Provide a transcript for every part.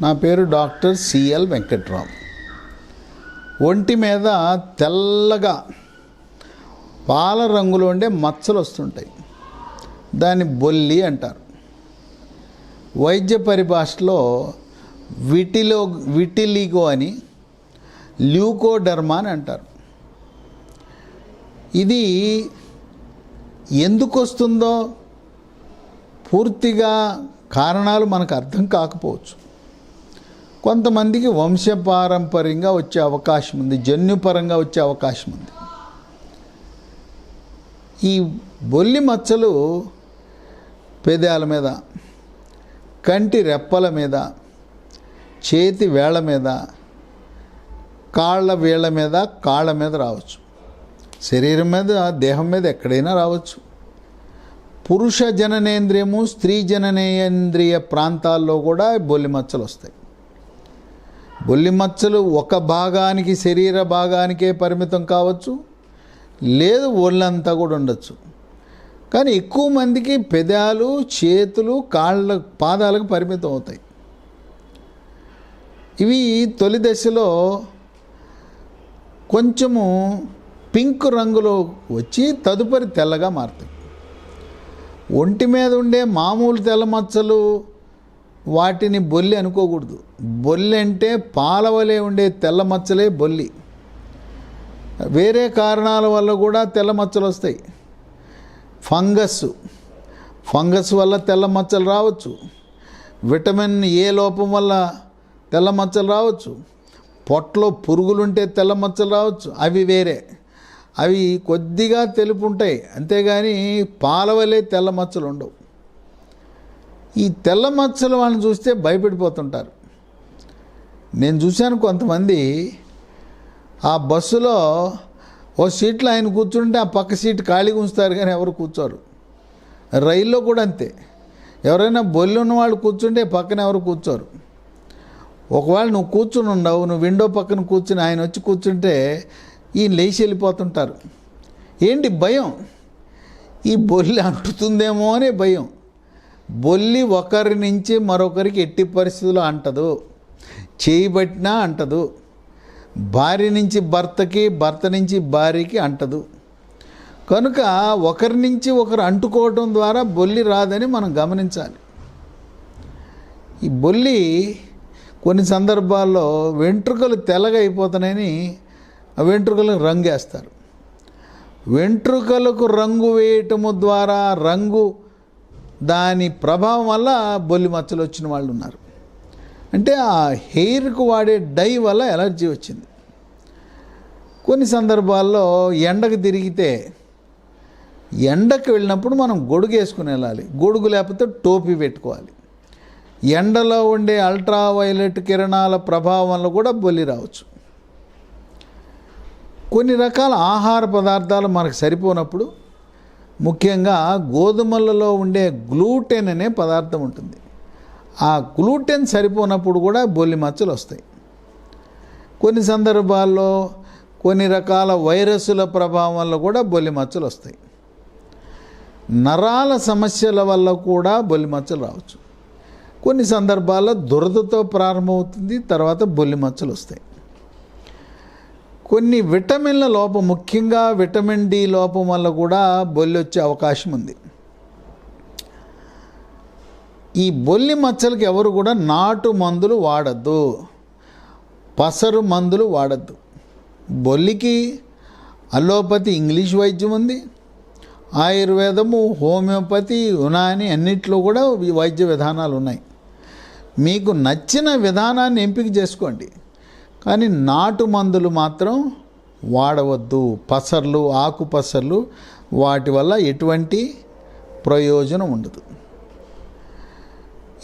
నా పేరు doctor CL Venkatram ఒంటి మీద తెల్లగా పాల రంగులో ఉండే మచ్చలు వస్తుంటాయి. దాన్ని బొల్లి అంటారు. వైద్య పరిభాషలో విటిలో విటిలిగో అని ల్యూకోడర్మా అని అంటారు. ఇది ఎందుకు వస్తుందో పూర్తిగా కారణాలు మనకు అర్థం కాకపోవచ్చు. కొంతమందికి వంశపారంపర్యంగా వచ్చే అవకాశం ఉంది జన్యుపరంగా వచ్చే అవకాశం ఉంది ఈ బొల్లి మచ్చలు పెదాల మీద కంటి రెప్పల మీద చేతి వేళ్ళ మీద కాళ్ళ వేళ్ళ మీద కాళ్ళ మీద రావచ్చు. శరీరం మీద దేహం మీద ఎక్కడైనా రావచ్చు. పురుష జననేంద్రియము స్త్రీ జననేంద్రియ ప్రాంతాల్లో కూడా బొల్లి మచ్చలు వస్తాయి బొల్లి మచ్చలు ఒక భాగానికి శరీర భాగానికే పరిమితం కావచ్చు. లేదు ఒళ్ళంతా కూడా ఉండొచ్చు. కానీ ఎక్కువ మందికి పెదాలు చేతులు కాళ్ళ పాదాలకు పరిమితం అవుతాయి. ఇవి తొలి దశలో కొంచెము పింక్ రంగులో వచ్చి తదుపరి తెల్లగా మారుతాయి. ఒంటి మీద ఉండే మామూలు తెల్ల మచ్చలు వాటిని బొల్లి అనుకోకూడదు. బొల్లి అంటే పాలవలే ఉండే తెల్ల మచ్చలే బొల్లి. వేరే కారణాల వల్ల కూడా తెల్ల మచ్చలు వస్తాయి. ఫంగస్. ఫంగస్ వల్ల తెల్ల మచ్చలు రావచ్చు. విటమిన్ ఏ లోపం వల్ల తెల్ల మచ్చలు రావచ్చు. పొట్టలో పురుగులుంటే తెల్ల మచ్చలు రావచ్చు. అవి వేరే. అవి కొద్దిగా తెలుపు ఉంటాయి అంతేగాని పాలవలే తెల్ల మచ్చలు ఉండవు ఈ తెల్ల మచ్చలు వాళ్ళని చూస్తే భయపడిపోతుంటారు. నేను చూశాను కొంతమంది ఆ బస్సులో ఓ సీట్లో ఆయన కూర్చుంటే ఆ పక్క సీట్ ఖాళీగా ఉంచుతారు కానీ ఎవరు కూర్చోరు. రైల్లో కూడా అంతే. ఎవరైనా బొల్లి ఉన్నవాళ్ళు కూర్చుంటే పక్కన ఎవరు కూర్చోరు. ఒకవేళ నువ్వు కూర్చుని ఉండవు నువ్వు విండో పక్కన కూర్చుని ఆయన వచ్చి కూర్చుంటే ఈయన లేచి వెళ్ళిపోతుంటారు. ఏంటి భయం? ఈ బొల్లి అంటుతుందేమో అనే భయం. బొల్లి ఒకరి నుంచి మరొకరికి ఎట్టి పరిస్థితులు అంటదు. చేయబట్టినా అంటదు. భార్య నుంచి భర్తకి భర్త నుంచి భార్యకి అంటదు. కనుక ఒకరి నుంచి ఒకరు అంటుకోవటం ద్వారా బొల్లి రాదని మనం గమనించాలి. ఈ బొల్లి కొన్ని సందర్భాల్లో వెంట్రుకలు తెల్లగా అయిపోతున్నాయని ఆ వెంట్రుకలకు రంగు వేస్తారు వెంట్రుకలకు రంగు వేయటము ద్వారా రంగు దాని ప్రభావం వల్ల బొల్లి మచ్చలు వచ్చిన వాళ్ళు ఉన్నారు. అంటే ఆ హెయిర్కు వాడే డై వల్ల ఎలర్జీ వచ్చింది. కొన్ని సందర్భాల్లో ఎండకు తిరిగితే ఎండకు వెళ్ళినప్పుడు మనం గొడుగు వేసుకుని వెళ్ళాలి. గొడుగు లేకపోతే టోపీ పెట్టుకోవాలి. ఎండలో ఉండే అల్ట్రా వైలెట్ కిరణాల ప్రభావం వల్ల కూడా బొల్లి రావచ్చు. కొన్ని రకాల ఆహార పదార్థాలు మనకు సరిపోనప్పుడు ముఖ్యంగా గోధుమలలో ఉండే గ్లూటెన్ అనే పదార్థం ఉంటుంది. ఆ గ్లూటెన్ సరిపోనప్పుడు కూడా బొల్లి మచ్చలు వస్తాయి. కొన్ని సందర్భాల్లో కొన్ని రకాల వైరస్సుల ప్రభావం వల్ల కూడా బొల్లి మచ్చలు వస్తాయి. నరాల సమస్యల వల్ల కూడా బొల్లి మచ్చలు రావచ్చు. కొన్ని సందర్భాల్లో దురదతో ప్రారంభమవుతుంది తర్వాత బొల్లి మచ్చలు వస్తాయి. కొన్ని విటమిన్ల లోపం ముఖ్యంగా విటమిన్ డి లోపం వల్ల కూడా బొల్లి వచ్చే అవకాశం ఉంది. ఈ బొల్లి మచ్చలకి ఎవరు కూడా నాటు మందులు వాడద్దు. పసరు మందులు వాడద్దు. బొల్లికి అలోపతి ఇంగ్లీష్ వైద్యం ఉంది. ఆయుర్వేదము హోమియోపతి యునాని అన్నిట్లో కూడా ఈ వైద్య విధానాలు ఉన్నాయి. మీకు నచ్చిన విధానాన్ని ఎంపిక చేసుకోండి. కానీ నాటు మందులు మాత్రం వాడవద్దు. పసర్లు ఆకు పసర్లు వాటి వల్ల ఎటువంటి ప్రయోజనం ఉండదు.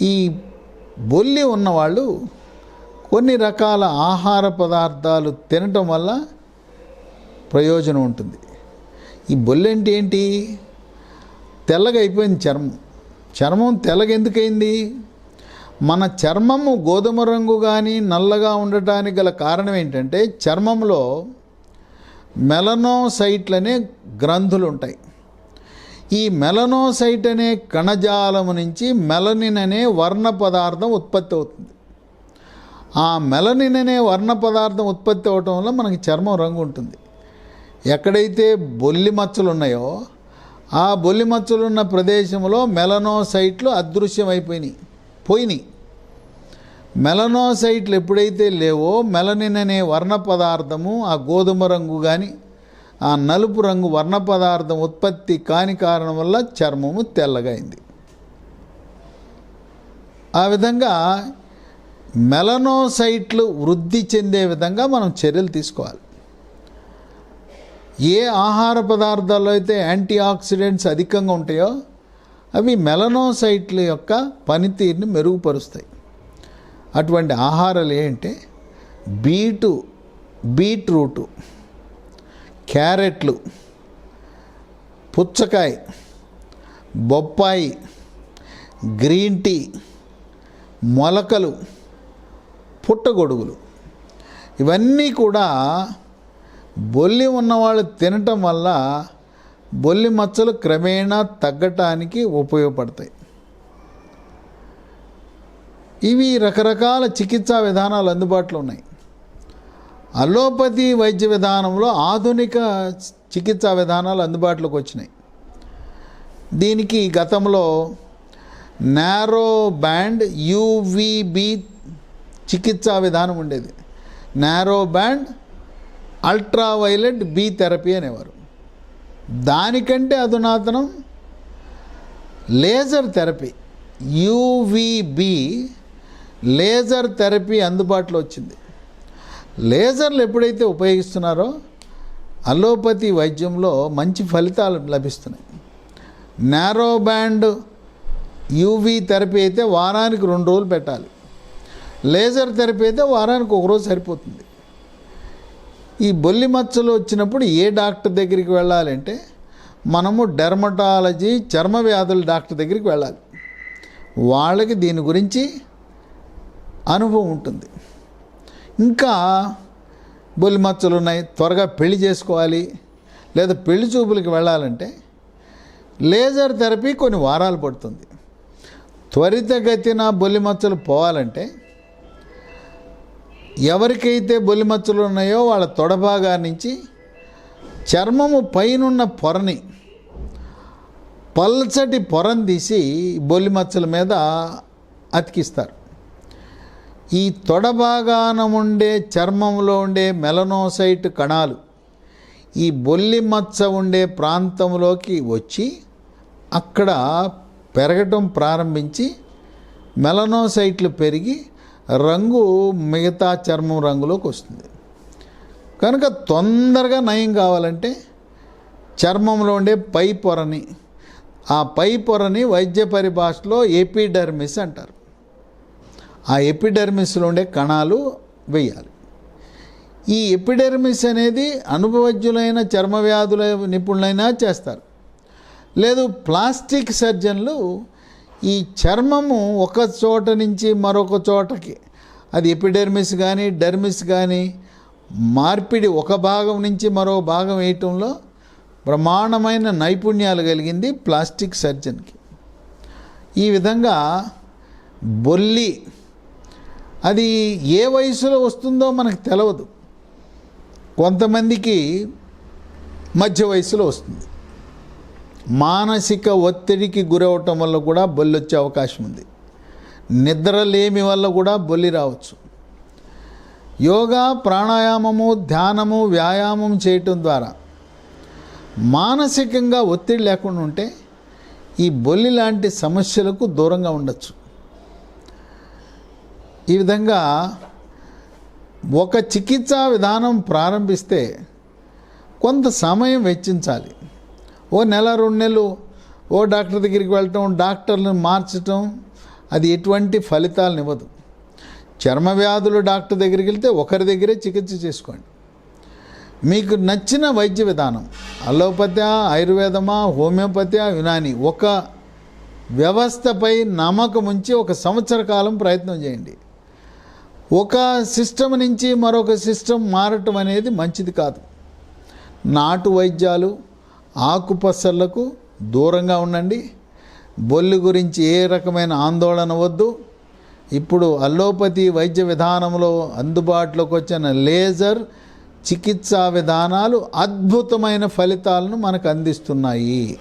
ఈ బొల్లి ఉన్నవాళ్ళు కొన్ని రకాల ఆహార పదార్థాలు తినటం వల్ల ప్రయోజనం ఉంటుంది. ఈ బొల్లి అంటే ఏంటి? తెల్లగా అయిపోయింది చర్మం. చర్మం తెల్లగా ఎందుకైంది? మన చర్మము గోధుమ రంగు కానీ నల్లగా ఉండటానికి గల కారణం ఏంటంటే చర్మంలో మెలనోసైట్లు అనే గ్రంథులు ఉంటాయి ఈ మెలనోసైట్ అనే కణజాలము నుంచి మెలనిన్ అనే వర్ణ పదార్థం ఉత్పత్తి అవుతుంది. ఆ మెలనిన్ అనే వర్ణ పదార్థం ఉత్పత్తి అవటం వల్ల మనకి చర్మం రంగు ఉంటుంది. ఎక్కడైతే బొల్లి మచ్చలు ఉన్నాయో ఆ బొల్లి మచ్చలు ఉన్న ప్రదేశంలో మెలనోసైట్లు అదృశ్యమైపోయినాయి. పోయినాయి. మెలనోసైట్లు ఎప్పుడైతే లేవో మెలనిన్ అనే వర్ణ పదార్థము ఆ గోధుమ రంగు కానీ ఆ నలుపు రంగు వర్ణ పదార్థం ఉత్పత్తి కాని కారణం వల్ల చర్మము తెల్లగైంది ఆ విధంగా మెలనోసైట్లు వృద్ధి చెందే విధంగా మనం చర్యలు తీసుకోవాలి. ఏ ఆహార పదార్థాల్లో అయితే యాంటీ ఆక్సిడెంట్స్ అధికంగా ఉంటాయో అవి మెలనోసైట్ల యొక్క పనితీరుని మెరుగుపరుస్తాయి. అటువంటి ఆహారాలు ఏంటంటే బీటు బీట్రూటు క్యారెట్లు పుచ్చకాయ బొప్పాయి గ్రీన్ టీ మొలకలు పుట్టగొడుగులు. ఇవన్నీ కూడా బొల్లి ఉన్నవాళ్ళు తినటం వల్ల బొల్లి మచ్చలు క్రమేణా తగ్గటానికి ఉపయోగపడతాయి. ఇవి రకరకాల చికిత్సా విధానాలు అందుబాటులో ఉన్నాయి. అలోపతి వైద్య విధానంలో ఆధునిక చికిత్సా విధానాలు అందుబాటులోకి వచ్చినాయి. దీనికి గతంలో నారో బ్యాండ్ యూవిబి చికిత్సా విధానం ఉండేది. Narrow band ultra violet B therapy అనేవారు. దానికంటే అధునాతనం laser therapy UVB laser therapy అందుబాటులో వచ్చింది. లేజర్లు ఎప్పుడైతే ఉపయోగిస్తున్నారో అలోపతి వైద్యంలో మంచి ఫలితాలు లభిస్తున్నాయి. నారో బ్యాండ్ యూవీ థెరపీ అయితే వారానికి రెండు రోజులు పెట్టాలి. లేజర్ థెరపీ అయితే వారానికి ఒక రోజు సరిపోతుంది. ఈ బొల్లి మచ్చలు వచ్చినప్పుడు ఏ డాక్టర్ దగ్గరికి వెళ్ళాలంటే మనము డెర్మటాలజీ చర్మ వ్యాధుల డాక్టర్ దగ్గరికి వెళ్ళాలి. వాళ్ళకి దీని గురించి అనుభవం ఉంటుంది. ఇంకా బొల్లి మచ్చలు ఉన్నాయి త్వరగా పెళ్ళి చేసుకోవాలి లేదా పెళ్ళి చూపులకి వెళ్ళాలంటే లేజర్ థెరపీ కొన్ని వారాలు పడుతుంది. త్వరితగతిన బొల్లి మచ్చలు పోవాలంటే ఎవరికైతే బొలిమచ్చలు ఉన్నాయో వాళ్ళ తొడభాగా నుంచి చర్మము పైనున్న పొరని పల్చటి పొరను తీసి బొలిమచ్చల మీద అతికిస్తారు. ఈ తొడభాగాన ఉండే చర్మంలో ఉండే మెలనోసైట్ కణాలు ఈ బొల్లి మచ్చ ఉండే ప్రాంతంలోకి వచ్చి అక్కడ పెరగటం ప్రారంభించి మెలనోసైట్లు పెరిగి రంగు మిగతా చర్మం రంగులోకి వస్తుంది. కనుక తొందరగా నయం కావాలంటే చర్మంలో ఉండే పై పొరని ఆ పై పొరని వైద్య పరిభాషలో ఎపిడర్మిస్ అంటారు. ఆ ఎపిడర్మిస్లో ఉండే కణాలు వేయాలి. ఈ ఎపిడర్మిస్ అనేది అనుభవజ్ఞులైన చర్మ వ్యాధుల నిపుణులైనా చేస్తారు. లేదు ప్లాస్టిక్ సర్జన్లు ఈ చర్మము ఒక చోట నుంచి మరొక చోటకి. అది ఎపిడెర్మిస్ కానీ డెర్మిస్ కానీ మార్పిడి ఒక భాగం నుంచి మరో భాగం వేయటంలో ప్రమాణమైన నైపుణ్యాలు కలిగింది ప్లాస్టిక్ సర్జన్కి. ఈ విధంగా బొల్లి అది ఏ వయసులో వస్తుందో మనకు తెలియదు కొంతమందికి మధ్య వయసులో వస్తుంది. మానసిక ఒత్తిడికి గురవటం వల్ల కూడా బొల్లి వచ్చే అవకాశం ఉంది. నిద్రలేమి వల్ల కూడా బొల్లి రావచ్చు. యోగా ప్రాణాయామము ధ్యానము వ్యాయామం చేయటం ద్వారా మానసికంగా ఒత్తిడి లేకుండా ఉంటే ఈ బొల్లి లాంటి సమస్యలకు దూరంగా ఉండొచ్చు. ఈ విధంగా ఒక చికిత్సా విధానం ప్రారంభిస్తే కొంత సమయం వెచ్చించాలి. ఓ నెల రెండు నెలలు ఓ డాక్టర్ దగ్గరికి వెళ్ళటం డాక్టర్లను మార్చటం అది ఎటువంటి ఫలితాలను ఇవ్వదు. చర్మ వ్యాధులు డాక్టర్ దగ్గరికి వెళ్తే ఒకరి దగ్గరే చికిత్స చేసుకోండి. మీకు నచ్చిన వైద్య విధానం అలోపత్యా ఆయుర్వేదమా హోమియోపత్యా యునాని ఒక వ్యవస్థపై నమ్మకం ఉంచి ఒక సంవత్సర కాలం ప్రయత్నం చేయండి. ఒక సిస్టమ్ నుంచి మరొక సిస్టమ్ మారటం అనేది మంచిది కాదు. నాటు వైద్యాలు ఆకుపసర్లకు దూరంగా ఉండండి. బొల్లి గురించి ఏ రకమైన ఆందోళన వద్దు. ఇప్పుడు అల్లోపతి వైద్య విధానంలో అందుబాటులోకి వచ్చిన లేజర్ చికిత్సా విధానాలు అద్భుతమైన ఫలితాలను మనకు అందిస్తున్నాయి.